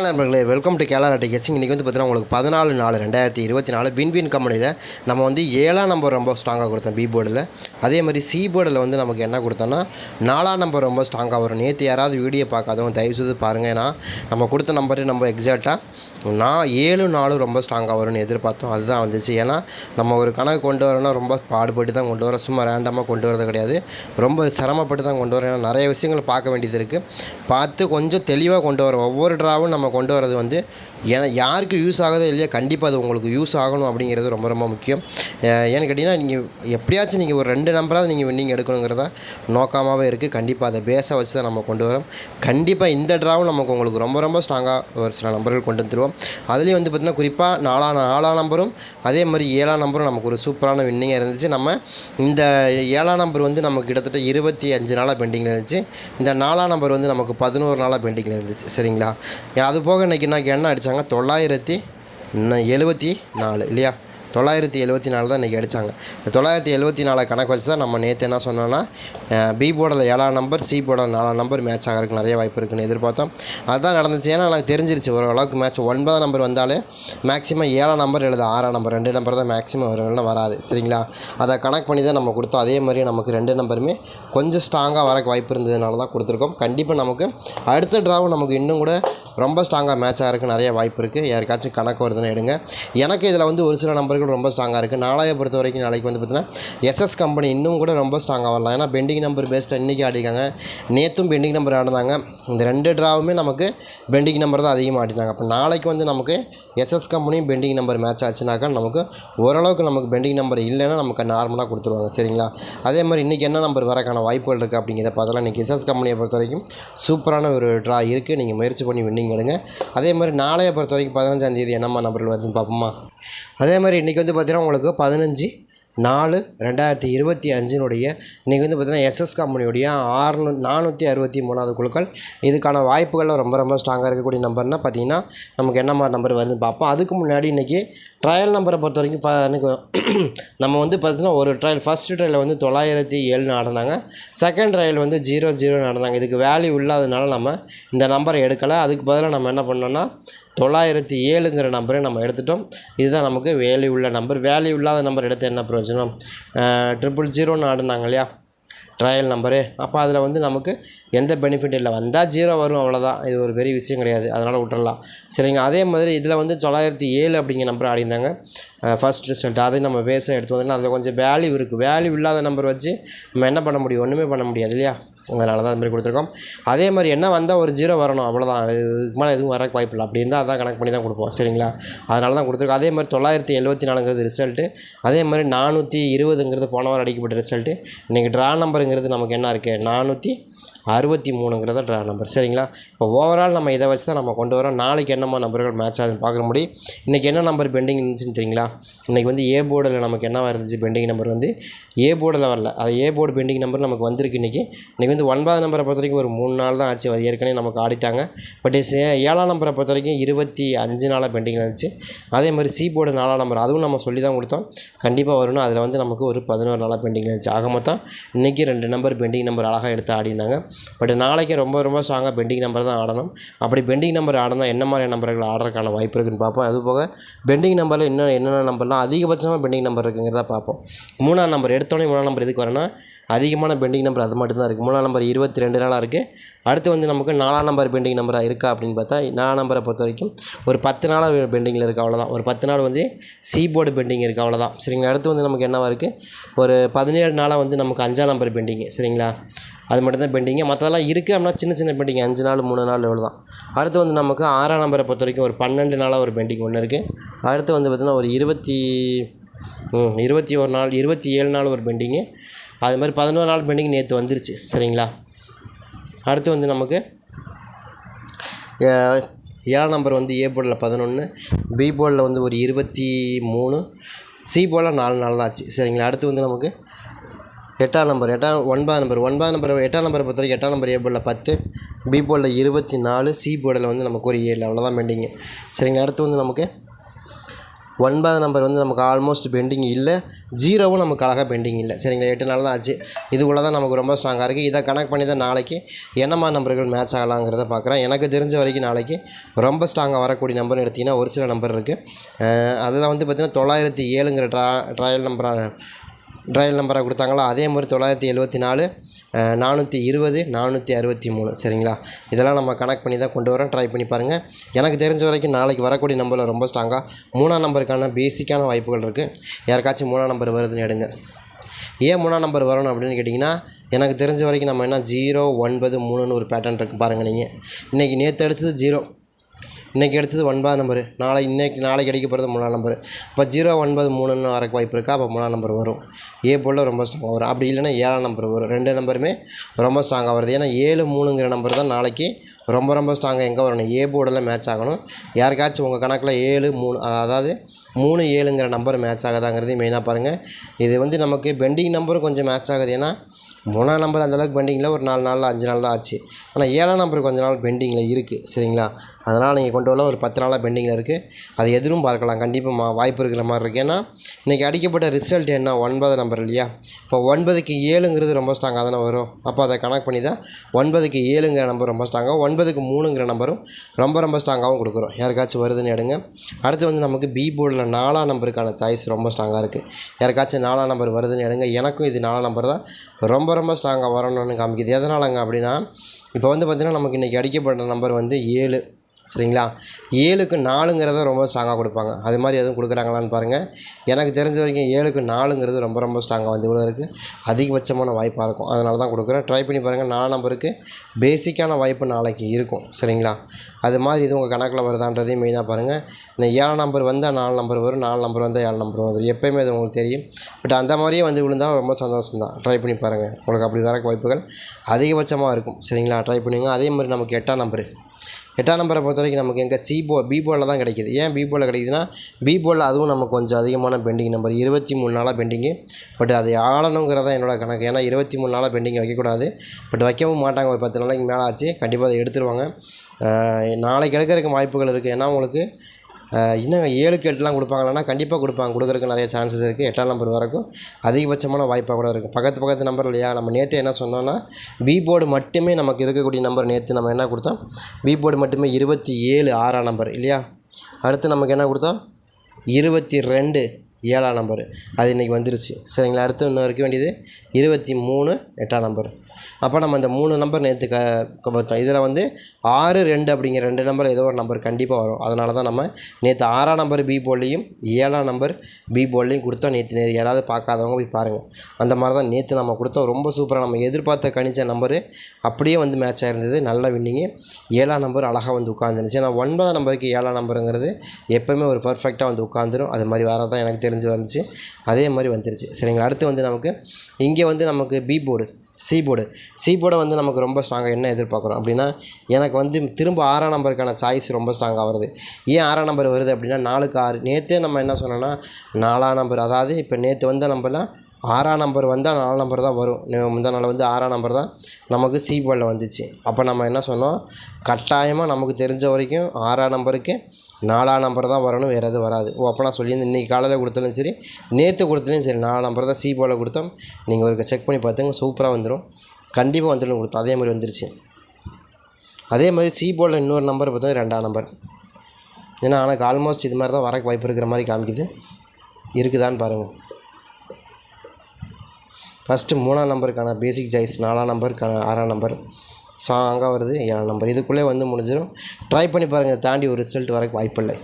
நண்பர்களே welcome to கேலா டிக்கெட்ஸிங் இன்றைக்கி வந்து பார்த்தீங்கன்னா உங்களுக்கு பதினாலு நாலு ரெண்டாயிரத்தி இருபத்தி நாலு பின்பின் கம்பெனியில் நம்ம வந்து ஏழாம் நம்பர் ரொம்ப ஸ்ட்ராங்காக கொடுத்தோம் பி போர்டில் அதே மாதிரி சி போர்டில் வந்து நமக்கு என்ன கொடுத்தோன்னா நாலாம் நம்பர் ரொம்ப ஸ்ட்ராங்காக வரும். நேற்று யாராவது வீடியோ பார்க்காதவங்க தயவுசெய்து பாருங்கள் ஏன்னா நம்ம கொடுத்த நம்பரு நம்ம எக்ஸாக்டாக நான் ஏழு நாலு ரொம்ப ஸ்ட்ராங்காக வரும்னு எதிர்பார்த்தோம். அதுதான் வந்துச்சு. ஏன்னா நம்ம ஒரு கணக்கு கொண்டு வரணும்னா ரொம்ப பாடுபட்டு தான் கொண்டு வரோம். சும்மா ரேண்டமாக கொண்டு வரது கிடையாது. ரொம்ப சிரமப்பட்டு தான் கொண்டு வரோம். ஏன்னா நிறைய விஷயங்கள் பார்க்க வேண்டியது இருக்குது பார்த்து கொஞ்சம் தெளிவாக கொண்டு வரோம் ஒவ்வொரு ட்ராவும் நம்ம கொண்டு வரது வந்து ஏன்னா யாருக்கு யூஸ் ஆகுதோ இல்லையா கண்டிப்பாக அது உங்களுக்கு யூஸ் ஆகணும் அப்படிங்கிறது ரொம்ப ரொம்ப முக்கியம். ஏன்னு கேட்டிங்கன்னா நீங்கள் எப்படியாச்சும் நீங்கள் ஒரு ரெண்டு நம்பராக நீங்கள் வின்னிங் எடுக்கணுங்கிறதா நோக்கமாகவே இருக்குது கண்டிப்பாக அதை பேஸை வச்சு தான் நம்ம கொண்டு வரோம். கண்டிப்பாக இந்த ட்ராவும் நமக்கு உங்களுக்கு ரொம்ப ரொம்ப ஸ்ட்ராங்காக ஒரு சில நம்பர்கள் கொண்டு வந்துருவோம். அதுலேயும் வந்து பார்த்திங்கன்னா குறிப்பாக நாலாம் நாலாம் நம்பரும் அதே மாதிரி ஏழாம் நம்பரும் நமக்கு ஒரு சூப்பரான வின்னிங்காக இருந்துச்சு. நம்ம இந்த ஏழாம் நம்பர் வந்து நமக்கு கிட்டத்தட்ட இருபத்தி அஞ்சு நாளாக பெண்டிங்கில் இருந்துச்சு. இந்த நாலாம் நம்பர் வந்து நமக்கு பதினோரு நாளாக பெண்டிங்கில் இருந்துச்சு. சரிங்களா? அது போக இன்றைக்கி நான் என்ன அடித்தாங்க தொள்ளாயிரத்தி எழுபத்தி நாலு இல்லையா? தொள்ளாயிரத்தி எழுபத்தி நாலு தான் இன்றைக்கி அடித்தாங்க இந்த தொள்ளாயிரத்தி எழுபத்தி நாலு கணக்கு வச்சு தான் நம்ம நேற்று என்ன சொன்னோன்னா பி போர்டில் ஏழாம் நம்பர் சி போர்டில் நாலாம் நம்பர் மேட்ச் ஆகிறதுக்கு நிறைய வாய்ப்பு இருக்குன்னு எதிர்பார்த்தோம். அதுதான் நடந்துச்சு. ஏன்னா எனக்கு தெரிஞ்சிருச்சு ஓரளவுக்கு மேட்ச் ஒன்பதாம் நம்பர் வந்தாலே மேக்ஸிமம் ஏழாம் நம்பர் எழுது ஆறாம் நம்பர் ரெண்டு நம்பர் தான் மேக்ஸிமம் வரும் வராது. சரிங்களா? அதை கணக்கு பண்ணி தான் நம்ம கொடுத்தோம். அதே மாதிரி நமக்கு ரெண்டு நம்பருமே கொஞ்சம் ஸ்ட்ராங்காக வரக்கு வாய்ப்பு இருந்ததுனால தான் கொடுத்துருக்கோம். கண்டிப்பாக நமக்கு அடுத்த ட்ராவும் நமக்கு இன்னும் கூட ரொம்ப ஸ்ட்ராங்காக மேட்ச் ஆகிறதுக்கு நிறைய வாய்ப்பு இருக்குது யாருக்காச்சும் கணக்கு வருதுன்னு எடுங்க. எனக்கு இதில் வந்து ஒரு சில நம்பர்கள் ரொம்ப ஸ்ட்ராங்காக இருக்குது நாளைய பொறுத்த வரைக்கும் நாளைக்கு வந்து பார்த்தீங்கன்னா எஸ்எஸ் கம்பெனி இன்னும் கூட ரொம்ப ஸ்ட்ராங்காக வரலாம். ஏன்னா பெண்டிங் நம்பர் பேஸ்ட் இன்றைக்கி ஆடிக்காங்க நேற்றும் பெண்டிங் நம்பர் ஆடினாங்க இந்த ரெண்டு ட்ராவுமே நமக்கு பெண்டிங் நம்பர் தான் அதிகமாக ஆடினாங்க அப்போ நாளைக்கு வந்து நமக்கு எஸ்எஸ் கம்பெனியும் பெண்டிங் நம்பர் மேட்ச் ஆச்சுனாக்கா நமக்கு ஓரளவுக்கு நமக்கு பெண்டிங் நம்பர் இல்லைன்னா நமக்கு நார்மலாக கொடுத்துருவாங்க. சரிங்களா? அதே மாதிரி இன்றைக்கி என்ன நம்பர் வரக்கான வாய்ப்புகள் இருக்குது அப்படிங்கிறத பார்த்தலாம் இன்றைக்கி எஸ்எஸ் கம்பெனியை பொறுத்த வரைக்கும் சூப்பரான ஒரு ட்ரா இருக்குது நீங்கள் முயற்சி பண்ணி வின்னிங் எடுங்க. அதே மாதிரி நாளைய பொறுத்த வரைக்கும் பதினஞ்சாம் தேதி என்னம்மா நம்பர் வருதுன்னு பார்ப்போமா? அதே மாதிரி இன்றைக்கி இன்றைக்கி வந்து பார்த்திங்கன்னா உங்களுக்கு பதினஞ்சு நாலு ரெண்டாயிரத்தி இருபத்தி அஞ்சினுடைய இன்றைக்கி வந்து பார்த்திங்கன்னா எஸ்எஸ் கம்பெனியுடைய ஆறுநூ நானூற்றி அறுபத்தி மூணாவது குழுக்கள். இதுக்கான வாய்ப்புகள் ரொம்ப ரொம்ப ஸ்ட்ராங்காக இருக்கக்கூடிய நம்பர்னால் பார்த்தீங்கன்னா நமக்கு என்ன மாதிரி நம்பர் வருதுன்னு பார்ப்போம் அதுக்கு முன்னாடி இன்றைக்கி ட்ரையல் நம்பரை பொறுத்த வரைக்கும் பா எனக்கு நம்ம வந்து பார்த்தீங்கன்னா ஒரு ட்ரையல் ஃபஸ்ட்டு ட்ரையல் வந்து தொள்ளாயிரத்தி ஏழு நடந்தாங்க. செகண்ட் ட்ரையல் வந்து ஜீரோ ஜீரோ நடந்தாங்க. இதுக்கு வேல்யூ இல்லாதனால நம்ம இந்த நம்பரை எடுக்கலை. அதுக்கு பதிலாக நம்ம என்ன பண்ணோன்னா தொள்ளாயிரத்தி ஏழுங்கிற நம்பரை நம்ம எடுத்துட்டோம். இதுதான் நமக்கு வேல்யூ உள்ள நம்பர் வேல்யூ இல்லாத நம்பர் எடுத்து என்ன பிரயோஜனம்? ட்ரிபிள் ஜீரோன்னு ஆடினாங்க இல்லையா? ட்ரையல் நம்பரு அப்போ அதில் வந்து நமக்கு எந்த பெனிஃபிட் இல்லை. வந்தால் ஜீரோ வரும் அவ்வளோதான் இது ஒரு பெரிய விஷயம் கிடையாது. அதனால் விட்டுறலாம். சரிங்க அதே மாதிரி இதில் வந்து தொள்ளாயிரத்தி ஏழு அப்படிங்கிற நம்பர் ஆடிந்தாங்க ஃபஸ்ட் ரிசல்ட் அதை நம்ம பேச எடுத்து வந்தோம்னா அதில் கொஞ்சம் வேல்யூ இருக்குது வேல்யூ இல்லாத நம்பர் வச்சு நம்ம என்ன பண்ண முடியும்? ஒன்றுமே பண்ண முடியாது இல்லையா? அதனால தான் அது மாதிரி கொடுத்துருக்கோம். அதே மாதிரி என்ன வந்தால் ஒரு ஜீரோ வரணும்? அவ்வளோதான் இதுக்கு மேலே எதுவும் வரக்கு வாய்ப்பு இல்லை. அப்படி இருந்தால் அதான் கணக்கு பண்ணி தான் கொடுப்போம். சரிங்களா? அதனால தான் கொடுத்துருக்கோம். அதே மாதிரி தொள்ளாயிரத்தி எழுபத்தி நாலுங்கிறது ரிசல்ட்டு அதே மாதிரி நானூற்றி இருபதுங்கிறது போன வாரம் அடிக்கப்பட்ட ரிசல்ட்டு இன்றைக்கி ட்ரா நம்பருங்கிறது நமக்கு என்ன இருக்குது நானூற்றி அறுபத்தி மூணுங்கிறத ட்ரா நம்பர் சரிங்களா? இப்போ ஓவரால் நம்ம இதை வச்சு தான் நம்ம கொண்டு வரோம். நாளைக்கு என்னமோ நம்பர்கள் மேட்ச் ஆகுதுன்னு பார்க்க முடியும். இன்றைக்கி என்ன நம்பர் பெண்டிங் இருந்துச்சுன்றீங்களா? இன்றைக்கி வந்து ஏ போர்டில் நமக்கு என்ன இருந்துச்சு பெண்டிங் நம்பர் வந்து? ஏ போர்டில் வரல. அது ஏ போர்டு பெண்டிங் நம்பர் நமக்கு வந்திருக்கு இன்றைக்கி இன்றைக்கி வந்து ஒன்பது நம்பரை பொறுத்த வரைக்கும் ஒரு மூணு நாள் தான் ஆச்சு. அது ஏற்கனவே நமக்கு ஆடிட்டாங்க பட் ஏழாம் நம்பரை பொறுத்த வரைக்கும் இருபத்தி அஞ்சு நாளாக பெண்டிங் இருந்துச்சு. அதே மாதிரி சி போர்டு நாலாம் நம்பர் அதுவும் நம்ம சொல்லி தான் கொடுத்தோம். கண்டிப்பாக வரணும் அதில் வந்து நமக்கு ஒரு பதினோரு நாளாக பெண்டிங் இருந்துச்சு. ஆக மொத்தம் இன்றைக்கி ரெண்டு நம்பர் பெண்டிங் நம்பர் அழகாக எடுத்து ஆடினாங்க பட் நாளைக்கு ரொம்ப ரொம்ப ஸ்ட்ராங்காக பெண்டிங் நம்பர் தான் ஆடணும். அப்படி பெண்டிங் நம்பர் ஆடினா என்ன மாதிரியான நம்பர்கள் ஆடுறதுக்கான வாய்ப்பு இருக்குன்னு பார்ப்போம். அது போக பெண்டிங் நம்பரில் இன்னும் என்னென்ன நம்பர்லாம் அதிகபட்சமாக பெண்டிங் நம்பர் இருக்குங்கிறத பார்ப்போம். மூணாம் நம்பர் எடுத்தோடனே மூணாம் நம்பர் எதுக்கு வரேன்னா அதிகமான பெண்டிங் நம்பர் அது மட்டும் தான் இருக்குது மூணாம் நம்பர் இருபத்தி ரெண்டு நாளாக இருக்குது அடுத்து வந்து நமக்கு நாலாம் நம்பர் பெண்டிங் நம்பராக இருக்கா அப்படின்னு பார்த்தா நாலாம் நம்பரை பொறுத்த வரைக்கும் ஒரு பத்து நாளாக பெண்டிங்கில் இருக்குது அவ்வளோதான் ஒரு பத்து நாள் வந்து சி போர்டு பெண்டிங் இருக்குது அவ்வளோதான் சரிங்களா? அடுத்து வந்து நமக்கு என்னவாக இருக்குது ஒரு பதினேழு நாளாக வந்து நமக்கு அஞ்சாம் நம்பர் பெண்டிங்கு சரிங்களா? அது மட்டும் தான் பெண்டிங்கு மற்றதெல்லாம் இருக்குது அப்படின்னா சின்ன சின்ன பெண்டிங் அஞ்சு நாள் மூணு நாள் இவ்வளோ தான் அடுத்து வந்து நமக்கு ஆறாம் நம்பரை பொறுத்த வரைக்கும் ஒரு பன்னெண்டு நாளாக ஒரு பெண்டிங் ஒன்று இருக்குது அடுத்து வந்து பார்த்திங்கன்னா ஒரு இருபத்தி இருபத்தி ஒரு நாள் இருபத்தி ஏழு நாள் ஒரு பெண்டிங்கு. அது மாதிரி பதினோரு நாள் பெண்டிங் நேற்று வந்துருச்சு சரிங்களா? அடுத்து வந்து நமக்கு ஏ- ஏழாம் நம்பர் வந்து ஏ போர்டில் பதினொன்று பி போர்டில் வந்து ஒரு இருபத்தி மூணு சி போர்டில் நாலு நாள் தான் ஆச்சு சரிங்களா? அடுத்து வந்து நமக்கு எட்டாம் நம்பர் எட்டாம் ஒன்பதாம் நம்பர் ஒன்பதாம் நம்பர் எட்டாம் நம்பரை பொறுத்த வரைக்கும் எட்டாம் நம்பர் ஏ போர்டில் பத்து பி போர்டில் இருபத்தி நாலு சி போர்டில் வந்து நமக்கு ஒரு ஏழு அவ்வளோதான் பெண்டிங்கு சரிங்களா? அடுத்து வந்து நமக்கு ஒன்பது நம்பர் வந்து நமக்கு ஆல்மோஸ்ட் பெண்டிங் இல்லை ஜீரோவும் நமக்கு அழகாக பெண்டிங் இல்லை. சரிங்களா? எட்டு நாள் தான் ஆச்சு. இதுக்குள்ளே தான் நமக்கு ரொம்ப ஸ்ட்ராங்காக இருக்குது இதை கனெக்ட் பண்ணி தான் நாளைக்கு என்னமா நம்பர்கள் மேட்ச் ஆகலாங்கிறத பார்க்குறேன். எனக்கு தெரிஞ்ச வரைக்கும் நாளைக்கு ரொம்ப ஸ்ட்ராங்காக வரக்கூடிய நம்பர்னு எடுத்திங்கன்னா ஒரு சில நம்பர் இருக்குது அதில் வந்து பார்த்திங்கன்னா தொள்ளாயிரத்தி ஏழுங்கிற ட்ரா ட்ரையல் நம்பராக ட்ரையல் நம்பராக கொடுத்தாங்களோ? அதே மாதிரி தொள்ளாயிரத்தி எழுபத்தி நாலு நானூற்றி இருபது நானூற்றி அறுபத்தி மூணு. சரிங்களா? இதெல்லாம் நம்ம கனெக்ட் பண்ணி தான் கொண்டு வரோம். ட்ரை பண்ணி பாருங்கள் எனக்கு தெரிஞ்ச வரைக்கும் நாளைக்கு வரக்கூடிய நம்பரில் ரொம்ப ஸ்ட்ராங்காக மூணாம் நம்பருக்கான பேசிக்கான வாய்ப்புகள் இருக்குது யாருக்காச்சும் மூணாம் நம்பர் வருதுன்னு எடுங்க. ஏன் மூணாம் நம்பர் வரணும் அப்படின்னு கேட்டிங்கன்னா எனக்கு தெரிஞ்ச வரைக்கும் நம்ம என்ன ஜீரோ ஒன்பது மூணுன்னு ஒரு பேட்டர்ன் இருக்குது பாருங்கள் நீங்கள் இன்றைக்கி நேற்று அடித்தது ஜீரோ. இன்றைக்கி எடுத்தது ஒன்பதாம் நம்பரு நாளை இன்றைக்கி நாளைக்கு அடிக்க போகிறது மூணாம் நம்பர் இப்போ ஜீரோ ஒன்பது மூணுன்னு வரக்கு வாய்ப்பு இருக்கா? அப்போ மூணாம் நம்பர் வரும். ஏ போல் ரொம்ப ஸ்ட்ராங்காக வரும். அப்படி இல்லைன்னா ஏழாம் நம்பர் வரும். ரெண்டு நம்பருமே ரொம்ப ஸ்ட்ராங்காக வருது. ஏன்னா ஏழு மூணுங்கிற நம்பர் தான் நாளைக்கு ரொம்ப ரொம்ப ஸ்ட்ராங்காக எங்கே வரணும்? ஏ போர்டில் மேட்ச் ஆகணும். யாருக்காச்சும் உங்கள் கணக்கில் ஏழு மூணு அதாவது மூணு ஏழுங்கிற நம்பர் மேட்ச் ஆகுதாங்கிறதையும் மெயினாக பாருங்கள் இது வந்து நமக்கு பெண்டிங் நம்பரும் கொஞ்சம் மேட்ச் ஆகுது. ஏன்னா மூணாம் நம்பர் அந்தளவுக்கு பெண்டிங்கில் ஒரு நாலு நாளில் அஞ்சு நாள் தான் ஆச்சு. ஆனால் ஏழாம் நம்பர் கொஞ்ச நாள் பெண்டிங்கில் இருக்குது சரிங்களா? அதனால் நீங்கள் கொண்டு வரலாம். ஒரு பத்து நாளாக பெண்டிங்கில் இருக்குது. அது எதிரும் பார்க்கலாம். கண்டிப்பாக மா வாய்ப்பு இருக்கிற மாதிரி இருக்குது. ஏன்னா இன்றைக்கி அடிக்கப்பட்ட ரிசல்ட் என்ன? ஒன்பது நம்பர் இல்லையா? இப்போ ஒன்பதுக்கு ஏழுங்கிறது ரொம்ப ஸ்ட்ராங்காக தானே வரும். அப்போ அதை கனெக்ட் பண்ணி தான் ஒன்பதுக்கு ஏழுங்கிற நம்பர் ரொம்ப ஸ்ட்ராங்காக ஒன்பதுக்கு மூணுங்கிற நம்பரும் ரொம்ப ரொம்ப ஸ்ட்ராங்காகவும் கொடுக்குறோம். யாருக்காச்சும் வருதுன்னு எடுங்க. அடுத்து வந்து நமக்கு பி போர்டில் நாலாம் நம்பருக்கான சாய்ஸ் ரொம்ப ஸ்ட்ராங்காக இருக்குது யாருக்காச்சும் நாலாம் நம்பர் வருதுன்னு எடுங்க. எனக்கும் இது நாலாம் நம்பர் தான். ரொம்ப ரொம்ப ஸ்ட்ராங்காக வரணும்னு காமிக்குது. எதனாலங்க அப்படின்னா இப்போ வந்து பார்த்திங்கன்னா நமக்கு இன்றைக்கி அடிக்கப்பட்ட நம்பர் வந்து ஏழு. சரிங்களா? ஏழுக்கு நாலுங்கிறத ரொம்ப ஸ்ட்ராங்காக கொடுப்பாங்க. அது மாதிரி எதுவும் கொடுக்குறாங்களான்னு பாருங்கள் எனக்கு தெரிஞ்ச வரைக்கும் ஏழுக்கு நாலுங்கிறது ரொம்ப ரொம்ப ஸ்ட்ராங்காக வந்து இவ்வளோ இருக்குது அதிகபட்சமான வாய்ப்பாக இருக்கும். அதனால தான் கொடுக்குறேன். ட்ரை பண்ணி பாருங்கள் நாலு நம்பருக்கு பேசிக்கான வாய்ப்பு நாளைக்கு இருக்கும். சரிங்களா? அது மாதிரி இது உங்கள் கணக்கில் வருதான்றதையும் மெயினாக பாருங்கள் இந்த ஏழாம் நம்பர் வந்தால் நாலு நம்பர் வரும். நாலு நம்பர் வந்தால் ஏழு நம்பர் வரும். எப்போயுமே அது உங்களுக்கு தெரியும். பட் அந்த மாதிரியே வந்து விழுந்தால் ரொம்ப சந்தோஷம் தான் ட்ரை பண்ணி பாருங்கள் உங்களுக்கு அப்படி வர வாய்ப்புகள் அதிகபட்சமாக இருக்கும். சரிங்களா? ட்ரை பண்ணுங்கள் அதே மாதிரி நமக்கு எட்டாம் நம்பரு எட்டாம் நம்பரை பொறுத்த வரைக்கும் நமக்கு எங்கே சி போ பி போலில் தான் கிடைக்கிது. ஏன் பி போலில் கிடைக்குதுன்னா பி போலில் அதுவும் நமக்கு கொஞ்சம் அதிகமான பெண்டிங் நம்பர் இருபத்தி மூணு நாளாக பெண்டிங்கு பட் அதை ஆளணுங்கிறதா என்னோட கணக்கு. ஏன்னா இருபத்தி மூணு நாளாக பெண்டிங் வைக்கக்கூடாது. பட் வைக்கவும் மாட்டாங்க. ஒரு பத்து நாளைக்கு மேலே ஆச்சு. கண்டிப்பாக அதை எடுத்துருவாங்க. நாளைக்கு எடுக்கிறதுக்கு வாய்ப்புகள் இருக்குது ஏன்னா உங்களுக்கு இன்னும் ஏழுக்கு எட்டுலாம் கொடுப்பாங்களான்னா கண்டிப்பாக கொடுப்பாங்க. கொடுக்குறதுக்கு நிறைய சான்சஸ் இருக்குது எட்டாம் நம்பர் வரைக்கும் அதிகபட்சமான வாய்ப்பாக கூட இருக்குது பக்கத்து பக்கத்து நம்பர் இல்லையா? நம்ம நேற்று என்ன சொன்னோன்னா பி போர்டு மட்டுமே நமக்கு இருக்கக்கூடிய நம்பர் நேற்று நம்ம என்ன கொடுத்தோம்? பி போர்டு மட்டுமே இருபத்தி ஏழு ஆறாம் நம்பர் இல்லையா? அடுத்து நமக்கு என்ன கொடுத்தோம்? இருபத்தி ரெண்டு ஏழாம் நம்பர் அது இன்றைக்கி வந்துருச்சு. சரிங்களா? அடுத்து இன்னும் இருக்க வேண்டியது இருபத்தி மூணு எட்டாம் நம்பர் அப்போ நம்ம இந்த மூணு நம்பர் நேற்று க பார்த்தோம். இதில் வந்து ஆறு ரெண்டு அப்படிங்கிற ரெண்டு நம்பர் ஏதோ ஒரு நம்பர் கண்டிப்பாக வரும். அதனால தான் நம்ம நேற்று ஆறாம் நம்பர் பி போல்லையும் ஏழாம் நம்பர் பி போல்லையும் கொடுத்தோம் நேற்று நேற்று யாராவது பார்க்காதவங்க போய் பாருங்கள் அந்த மாதிரி தான் நேற்று நம்ம கொடுத்தோம். ரொம்ப சூப்பராக நம்ம எதிர்பார்த்த கணிச்ச நம்பரு அப்படியே வந்து மேட்ச் ஆகிருந்தது நல்ல வின்னிங்கு ஏழாம் நம்பர் அழகாக வந்து உட்காந்துருந்துச்சு ஏன்னா ஒன்பதாம் நம்பருக்கு ஏழாம் நம்பருங்கிறது எப்போவுமே ஒரு பர்ஃபெக்டாக வந்து உட்காந்துரும் அது மாதிரி வரதான் எனக்கு தெரியும் தெரிஞ்சு வந்துச்சு. அதே மாதிரி வந்துருச்சு. சரிங்களா? அடுத்து வந்து நமக்கு இங்கே வந்து நமக்கு B board C board C போர்டை வந்து நமக்கு ரொம்ப ஸ்ட்ராங்காக என்ன எதிர்பார்க்குறோம் அப்படின்னா எனக்கு வந்து திரும்ப ஆறாம் நம்பருக்கான சாய்ஸ் ரொம்ப ஸ்ட்ராங்காக வருது. ஏன் ஆறாம் நம்பர் வருது அப்படின்னா நாலுக்கு ஆறு. நேற்றே நம்ம என்ன சொன்னோன்னா நாலாம் நம்பர் அதாவது இப்போ நேற்று வந்த நம்பர்லாம் ஆறாம் நம்பர் வந்தால் நாலு நம்பர் தான் வரும். முந்தா நாள் வந்து ஆறாம் நம்பர் தான் நமக்கு சி போர்டில் வந்துச்சு. அப்போ நம்ம என்ன சொன்னோம் கட்டாயமாக நமக்கு தெரிஞ்ச வரைக்கும் ஆறாம் நம்பருக்கு நாலாம் நம்பர் தான் வரணும் வேறு எதுவும் வராது. ஓப்பனாக சொல்லியிருந்து இன்றைக்கி காலையில் கொடுத்தாலும் சரி நேற்று கொடுத்தாலும் சரி நாலு நம்பர் தான் சி போல் கொடுத்தோம். நீங்கள் ஒரு செக் பண்ணி பார்த்துங்க சூப்பராக வந்துடும் கண்டிப்பாக வந்துடும் கொடுத்தோம். அதே மாதிரி வந்துருச்சு. அதே மாதிரி சி போர்டில் இன்னொரு நம்பர் பார்த்தா ரெண்டாம் நம்பர் ஏன்னா ஆனால் ஆல்மோஸ்ட் இது மாதிரி தான் வரக்கு வாய்ப்பு இருக்கிற மாதிரி காமிக்குது. இருக்குதான்னு பாருங்கள் ஃபஸ்ட்டு மூணாம் நம்பருக்கான பேசிக் சாய்ஸ் நாலாம் நம்பருக்கான ஆறாம் நம்பர் ஸ்ட்ராங்காக வருது. ஏழாம் நம்பர் இதுக்குள்ளே வந்து முடிஞ்சிடும் ட்ரை பண்ணி பாருங்கள் தாண்டி ஒரு ரிசல்ட் வரக்கு வாய்ப்பில்லை.